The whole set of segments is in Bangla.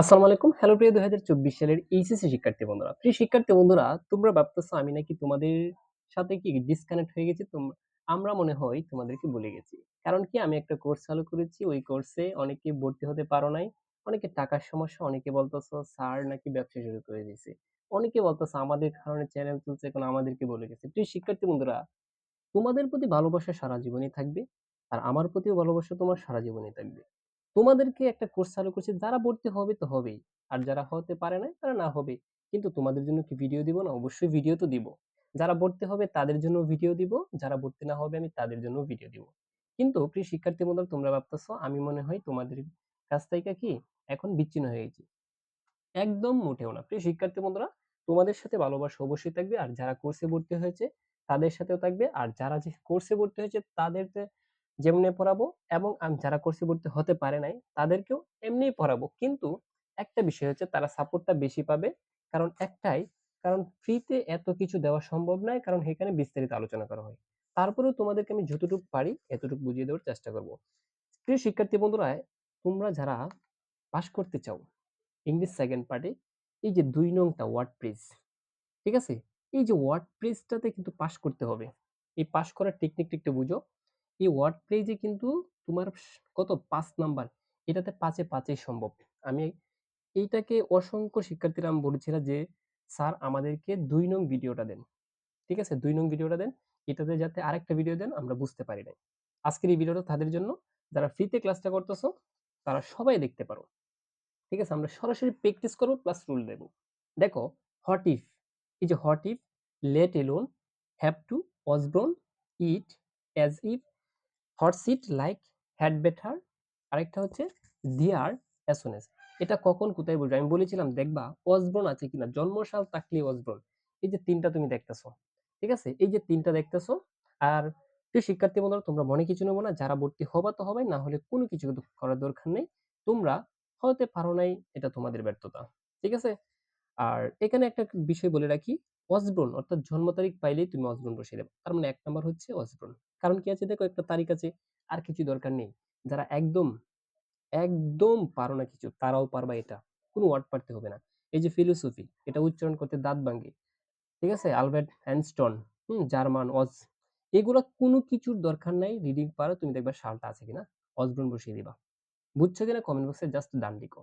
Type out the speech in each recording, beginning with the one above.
আসসালামু আলাইকুম। হ্যালো প্রিয় দুই হাজার চব্বিশ সালের এইচএসসি শিক্ষার্থী বন্ধুরা। প্রিয় শিক্ষার্থী বন্ধুরা, তোমরা ভাবতেছো আমি নাকি তোমাদের সাথে কি ডিসকানেক্ট হয়ে গেছি? আমরা মনে হয় তোমাদেরকে ভুলে গেছি। কারণ কি, আমি একটা কোর্স চালু করেছি। ওই কোর্সে অনেকে ভর্তি হতে পারো নাই। অনেকে টাকার সমস্যা, অনেকে বলতেছো স্যার নাকি ব্যবসা শুরু করে দিয়েছে। অনেকে বলতেছো আমাদের কারণে চ্যানেল চলছে, এখন আমাদেরকে বলে গেছে। প্রিয় শিক্ষার্থী বন্ধুরা, তোমাদের প্রতি ভালোবাসা সারা জীবনই থাকবে। আর আমার প্রতিও ভালোবাসা তোমার সারা জীবনই থাকবে। তোমাদেরকে একটা কোর্স চালু করছি, যারা ভর্তি হবে তো হবেই। আর যারা হতে পারে না তারা না হবে। কিন্তু তোমাদের জন্য কি ভিডিও দিব না? অবশ্যই ভিডিও তো দিব। যারা ভর্তি হবে, তাদের জন্য ভিডিও দিব। যারা ভর্তি না হবে, আমি তাদের জন্য ভিডিও দিব। কিন্তু প্রিয় শিক্ষার্থী বন্ধুরা তোমরা ভাবতেছো, আমি মনে হয় তোমাদের কাছ থেকে কি এখন বিচ্ছিন্ন হয়ে গেছি। একদম মোটেও না। প্রিয় শিক্ষার্থী বন্ধুরা তোমাদের সাথে ভালোবাসা অবশ্যই থাকবে। আর যারা কোর্সে ভর্তি হয়েছে, তাদের সাথেও থাকবে। আর যারা যে কোর্সে ভর্তি হয়েছে, তাদের যেমনি পড়াবো এবং আম, যারা কোর্সে ভর্তি হতে পারে নাই, তাদেরকেও এমনিই পড়াবো। কিন্তু একটা বিষয় হচ্ছে তারা সাপোর্টটা বেশি পাবে। কারণ একটাই, কারণ ফ্রিতে এত কিছু দেওয়া সম্ভব নয়, কারণ এখানে বিস্তারিত আলোচনা করা হয়। তারপরেও তোমাদেরকে আমি যতটুকু পারি, এতটুকু বুঝিয়ে দেওয়ার চেষ্টা করব। প্রিয় শিক্ষার্থী বন্ধুরা, তোমরা যারা পাশ করতে চাও ইংলিশ সেকেন্ড পার্টে এই যে দুই নংটা ওয়ার্ড প্রেস ঠিক আছে? এই যে ওয়ার্ড প্রেসটাতে কিন্তু পাশ করতে হবে। এই পাশ করার টেকনিকটা একটু বুঝো। এই ওয়ার্ড প্রেজে কিন্তু তোমার কত পাঁচ নাম্বার, এটাতে পাঁচে পাঁচেই সম্ভব। আমি এইটাকে অসংখ্য শিক্ষার্থীরা আমি বলেছিলাম যে, স্যার, আমাদেরকে দুই নং ভিডিওটা দেন। ঠিক আছে? দুই নং ভিডিওটা দেন। এটাতে যাতে আরেকটা ভিডিও দেন, আমরা বুঝতে পারি নাই। আজকের এই ভিডিওটা তাদের জন্য, যারা ফ্রিতে ক্লাসটা করতেছো, তারা সবাই দেখতে পারো। ঠিক আছে? আমরা সরাসরি প্র্যাকটিস করব প্লাস রুল দেব। দেখো হট ইফ এই যে what if let alone have to অসব্রন it as if hot seat like had better আরেকটা হচ্ছে দিয়ার অ্যাসোনেস এটা কখন, কোথায় বলব? আমি বলেছিলাম, দেখবা অসব্রন আছে কিনা? জন্মসাল তাকলি অসব্রন এই যে তিনটা তুমি দেখতেছো, ঠিক আছে? এই যে তিনটা দেখতেছো, আর প্রিয় শিক্ষার্থী বন্ধুরা, তোমরা মনে কিছু নেব না? যারা ভর্তি হবা তো হবে না হলে কোনো কিছু করার দরকার নেই। তোমরা হতে পারো নাই, এটা তোমাদের ব্যর্থতা, ঠিক আছে? আর এখানে একটা বিষয় বলে রাখি অসব্রন অর্থাৎ জন্ম তারিখ পাইলেই তুমি অসব্রন বসিয়ে দেবে। তার মানে এক নাম্বার হচ্ছে অসব্রন কারণ কি আছে? দেখো একটা তারিখ আছে, আর কিছু দরকার নেই। যারা একদম একদম পারো না কিছু, তারাও পারবা এটা। কোনো ওয়ার্ড পারতে হবে না। এই যে ফিলোসফি এটা উচ্চারণ করতে দাঁত ভাঙ্গে। ঠিক আছে? আলবার্ট হ্যান্ডস্টন হুম, জার্মান, অজ, এগুলো কোনো কিছুর দরকার নাই। রিডিং পারো, তুমি দেখবা সালটা আছে কিনা। অসব্রন বসিয়ে দিবা। বুঝছ কিনা? কমেন্ট বক্সে জাস্ট ডান লিখো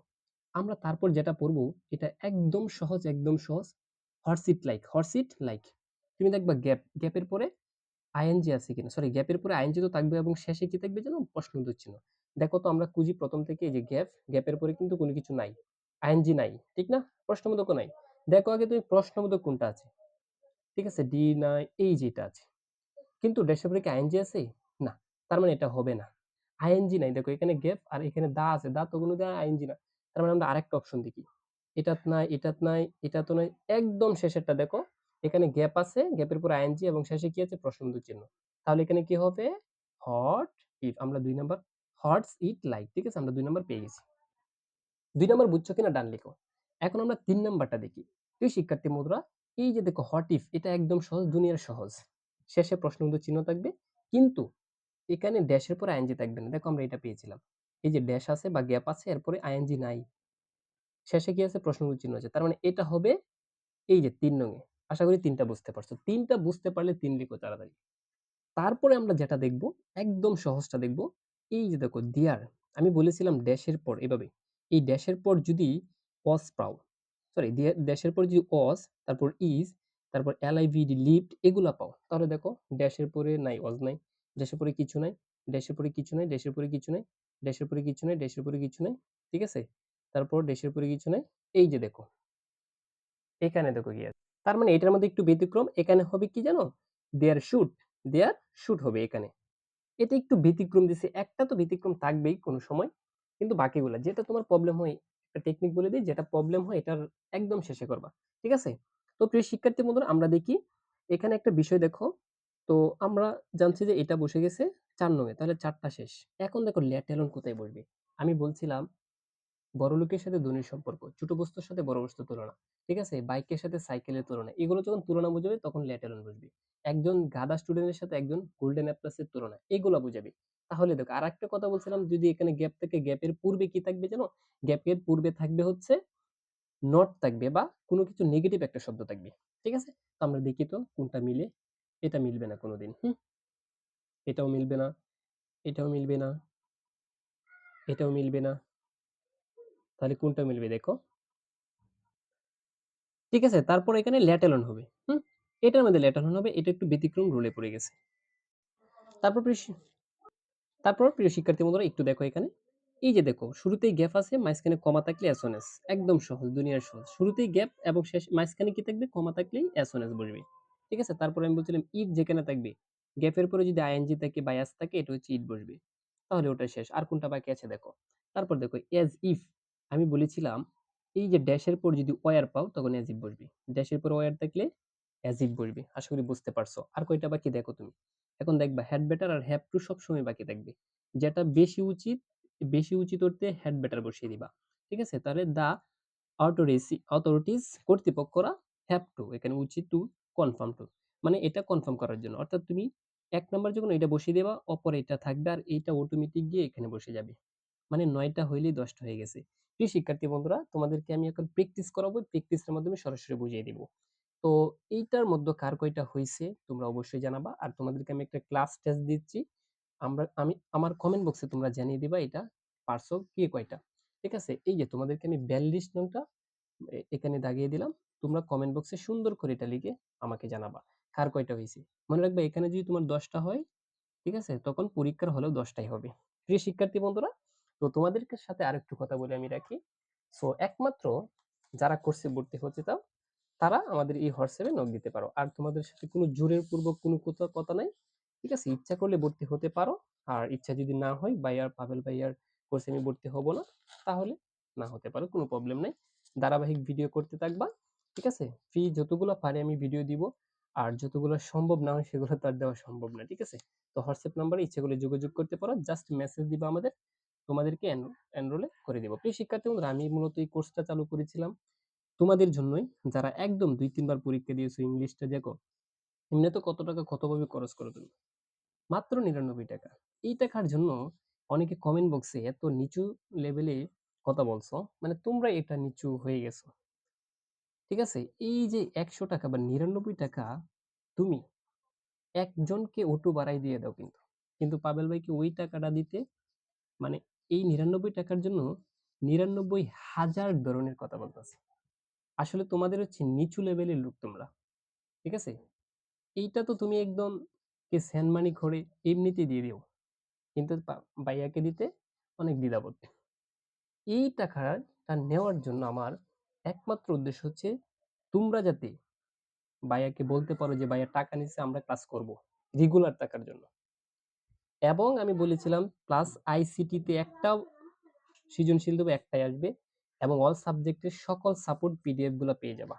আমরা তারপর যেটা পড়ব, এটা একদম সহজ একদম সহজ। হরসিট লাইক হরসিট লাইক তুমি দেখবা গ্যাপ, গ্যাপের পরে আইএনজি আছে কিনা। সরি গ্যাপের পরে আইএনজি তো থাকবে এবং শেষে কি থাকবে জানো প্রশ্ন চিহ্ন। দেখো তো আমরা খুঁজি প্রথম থেকে যে গ্যাপ, গ্যাপের পরে কিন্তু কোনো কিছু নাই। আইএনজি নাই, ঠিক না? প্রশ্নবোধক নাই। দেখো আগে তুমি প্রশ্নবোধক কোনটা আছে? ঠিক আছে ডি নাই, এই যেটা আছে। কিন্তু ড্যাশের পরে কি আইএনজি আছে? না, তার মানে এটা হবে না। আইএনজি নাই, দেখো এখানে গ্যাপ আর এখানে দা আছে। দা তো কোনো দা আইএনজি না। তার মানে আমরা আরেকটা অপশন দেখি। এটাত নাই এটাত নাই এটা তো নাই, একদম শেষেরটা দেখো। এখানে গ্যাপ আছে, গ্যাপের পর আইএনজি এবং শেষে কি আছে? প্রশ্নবোধক চিহ্ন। তাহলে এখানে কি হবে? হট ইট আমরা দুই নাম্বার, হটস ইট লাইক, ঠিক আছে? আমরা দুই নাম্বার পেয়ে গেছি। দুই নাম্বার বুঝছ কিনা? ডান লিখো। এখন আমরা তিন নাম্বারটা দেখি। তুই শিক্ষার্থী মুদ্রা এই যে দেখো হট ইফ, এটা একদম সহজ, দুনিয়ার সহজ। শেষে প্রশ্নবোধক চিহ্ন থাকবে, কিন্তু এখানে ড্যাশের পর আইএনজি থাকবে না। দেখো আমরা এটা পেয়েছিলাম। এই যে ড্যাশ আছে বা গ্যাপ আছে, এরপরে আইএনজি নাই। শেষে কি আছে? প্রশ্নবোধক চিহ্ন আছে। তার মানে এটা হবে এই যে তিন নঙে আশা করি তিনটা বুঝতে পারছ। তিনটা বুঝতে পারলে তিন লিখো তাড়াতাড়ি। তারপরে আমরা যেটা দেখব, একদম সহজটা দেখব, এই যে দেখো দিয়ার আমি বলেছিলাম ড্যাশের পর এভাবে এই ড্যাশের পর যদি অস পাও সরি ড্যাশের পর যদি অস তারপর ইজ তারপর এলআইভিডি লিফট এগুলা পাও। তাহলে দেখো, ড্যাশের পরে নাই অজ নাই। ড্যাশের পরে কিছু নাই। ড্যাশের পরে কিছু নাই। ড্যাশের পরে কিছু নাই। ড্যাশের পরে কিছু নাই। ড্যাশের পরে কিছু নাই। ঠিক আছে? তারপর ড্যাশের পরে কিছু নাই এই যে দেখো। এখানে দেখো কি আছে তার মানে এটার মধ্যে একটু ব্যতিক্রম, এখানে হবে কি জানো? দেয়ার শুট দেয়ার শুট হবে এখানে। এটা একটু ব্যতিক্রম দিছে, একটা তো ব্যতিক্রম থাকবেই কোনো সময়, কিন্তু বাকিগুলা, যেটা তোমার প্রবলেম হয়, একটা টেকনিক বলে দিই, যেটা প্রবলেম হয়, এটার একদম শেষে করবা, ঠিক আছে? তো প্রিয় শিক্ষার্থী বন্ধুরা, আমরা দেখি, এখানে একটা বিষয় দেখো, তো আমরা জানছি যে এটা বসে গেছে চার নয় তাহলে চারটা শেষ। এখন দেখো ল্যাটেলন কোথায় বসবে? আমি বলছিলাম বড় লোকের সাথে ধনীর সম্পর্ক ছোট বস্তুর সাথে বড় বস্তুর তুলনা ঠিক আছে বাইকের সাথে সাইকেলের তুলনা এগুলো যখন তুলনা বুঝাবে তখন ল্যাটেরন বুঝবি একজন গাদা স্টুডেন্টের সাথে একজন গোল্ডেন অ্যাপ্লাসের তুলনা এগুলো বুঝাবে তাহলে দেখো আরেকটা কথা বলছিলাম যদি এখানে গ্যাপ থেকে গ্যাপের পূর্বে কি থাকবে জানো? গ্যাপের পূর্বে থাকবে হচ্ছে নট থাকবে বা কোনো কিছু নেগেটিভ একটা শব্দ থাকবে। ঠিক আছে? তো আমরা দেখি তো কোনটা মিলে। এটা মিলবে না কোনোদিন। হুম? এটাও মিলবে না, এটাও মিলবে না, এটাও মিলবে না। তাহলে কোনটা মিলবে দেখো? ঠিক আছে? তারপর এখানে ল্যাটেলন হবে। হুম? এটার মধ্যে ল্যাটেলন হবে। এটা একটু ব্যতিক্রম রুলে পড়ে গেছে। তারপর তারপর প্রিয় শিক্ষার্থী বন্ধুরা একটু দেখো এখানে। এই যে দেখো শুরুতেই গ্যাপ আছে, মাঝখানে কমা থাকলে এসওএনএস। একদম সহজ, দুনিয়ার সহজ। শুরুতেই গ্যাপ এবং শেষ মাঝখানে কি থাকবে? কমা থাকলেই এসওএনএস বসবে। ঠিক আছে? তারপরে আমি বলছিলাম ইট যেখানে থাকবে, গ্যাপের পরে যদি আইএনজি থাকে বা এস থাকে এটা হচ্ছে ইট বসবে। তাহলে ওটা শেষ। আর কোনটা বাকি আছে দেখো। তারপর দেখো এজ ইফ আমি বলেছিলাম এই যে ড্যাশের পর যদি ওয়ার পাও তখন ইফ বসবে। ড্যাশের পর ওয়ার থাকলে ইফ বসবে। আশা করি বুঝতে পারছ। আর কয়টা বাকি দেখো তুমি। এখন দেখবা হ্যাড বেটার আর হ্যাভ টু সবসময় বাকি থাকবে। যেটা বেশি উচিত, বেশি উচিত অর্থে হ্যাড বেটার বসিয়ে দিবা। ঠিক আছে? তাহলে দা অথরিসি অথরিটিস কর্তৃপক্ষরা হ্যাভ টু এখানে উচিত টু কনফার্ম টু মানে এটা কনফার্ম করার জন্য। অর্থাৎ তুমি এক নাম্বার যখন এটা বসিয়ে দিবা অপর এটা থাকবে আর এইটা অটোমেটিক গিয়ে এখানে বসে যাবে। মানে ৯ টা হইলেই ১০ টা হয়ে গেছে। প্রিয় শিক্ষার্থী বন্ধুরা তোমাদেরকে আমি এখন প্র্যাকটিস করাবো। প্র্যাকটিসের মাধ্যমে সরাসরি বুঝিয়ে দিব। তো এইটার মধ্যে কার কয়টা হয়েছে তোমরা অবশ্যই জানাবা। আর তোমাদেরকে আমি একটা ক্লাস টেস্ট দিচ্ছি। আমরা আমি আমার কমেন্ট বক্সে তোমরা জানিয়ে দিবা এটা পারছ কে কয়টা। ঠিক আছে? এই যে তোমাদেরকে আমি ৪২ নংটা এখানে দাগিয়ে দিলাম। তোমরা কমেন্ট বক্সে সুন্দর করে এটা লিখে আমাকে জানাবা। কার কয়টা হয়েছে মনে রাখবা এখানে যদি তোমার দশটা হয়, ঠিক আছে? তখন পরীক্ষার হলেও দশটাই হবে। প্রিয় শিক্ষার্থী বন্ধুরা, তো তোমাদেরকে সাথে আরেকটু কথা বলে আমি রাখি। সো একমাত্র যারা কোর্সে ভর্তি হতে চাও, তারা আমাদের এই হোয়াটসঅ্যাপে নক দিতে পারো। আর তোমাদের সাথে কোনো জোরের পূর্বক কোনো কোথা কথা নাই। ঠিক আছে? ইচ্ছা করলে ভর্তি হতে পারো। আর ইচ্ছা যদি না হয় ভাইয়ার পাভেল ভাইয়ার কোর্সে আমি ভর্তি হব না, তাহলে না হতে পারো। কোনো প্রবলেম নাই। ধারাবাহিক ভিডিও করতে থাকবা। ঠিক আছে? ফ্রি যতগুলো পারি আমি ভিডিও দিব। আর যতগুলো সম্ভব না হয় সেগুলো তো আর দেওয়া সম্ভব না। ঠিক আছে? তো হোয়াটসঅ্যাপ নাম্বারে ইচ্ছা করলে যোগাযোগ করতে পারো। জাস্ট মেসেজ দিবা আমাদের। তোমাদেরকে এন এনরোলে করে দিব। প্রিয় শিক্ষার্থী বন্ধুরা, আমি মূলত এই কোর্সটা চালু করেছিলাম তোমাদের জন্যই যারা একদম ২-৩ বার পরীক্ষা দিয়েছ ইংলিশটা, দেখো। এমনি তো কত টাকা কতভাবে খরচ করো তুমি। মাত্র ৳৯৯ এই টাকার জন্য অনেকে কমেন্ট বক্সে এত নিচু লেভেলে কথা বলছো। মানে তোমরা এটা নিচু হয়ে গেছো। ঠিক আছে? এই যে ৳১০০ বা ৳৯৯ তুমি একজনকে অটো ভাড়ায় দিয়ে দাও কিন্তু। কিন্তু পাবেল ভাইকে ওই টাকাটা দিতে মানে এই নিরানব্বই টাকার জন্য ৯৯,০০০ ধরনের কথা বলতেছে। আসলে তোমাদের হচ্ছে নিচু লেভেলের লোক তোমরা। ঠিক আছে? এইটা তো তুমি একদম কে সেন্ড মানি করে এমনিতেই দিয়ে দিও। কিন্তু বাইয়াকে দিতে অনেক দ্বিধাবোধ। এই টাকাটা নেওয়ার জন্য আমার একমাত্র উদ্দেশ্য হচ্ছে তোমরা যাতে বাইয়াকে বলতে পারো যে ভাইয়া টাকা নিচ্ছে আমরা ক্লাস করব। রেগুলার টাকার জন্য। এবং আমি বলেছিলাম প্লাস আইসিটিতে একটাও সৃজনশীল দেবো, একটাই আসবে এবং অল সাবজেক্টের সকল সাপোর্ট পিডিএফগুলো পেয়ে যাবা।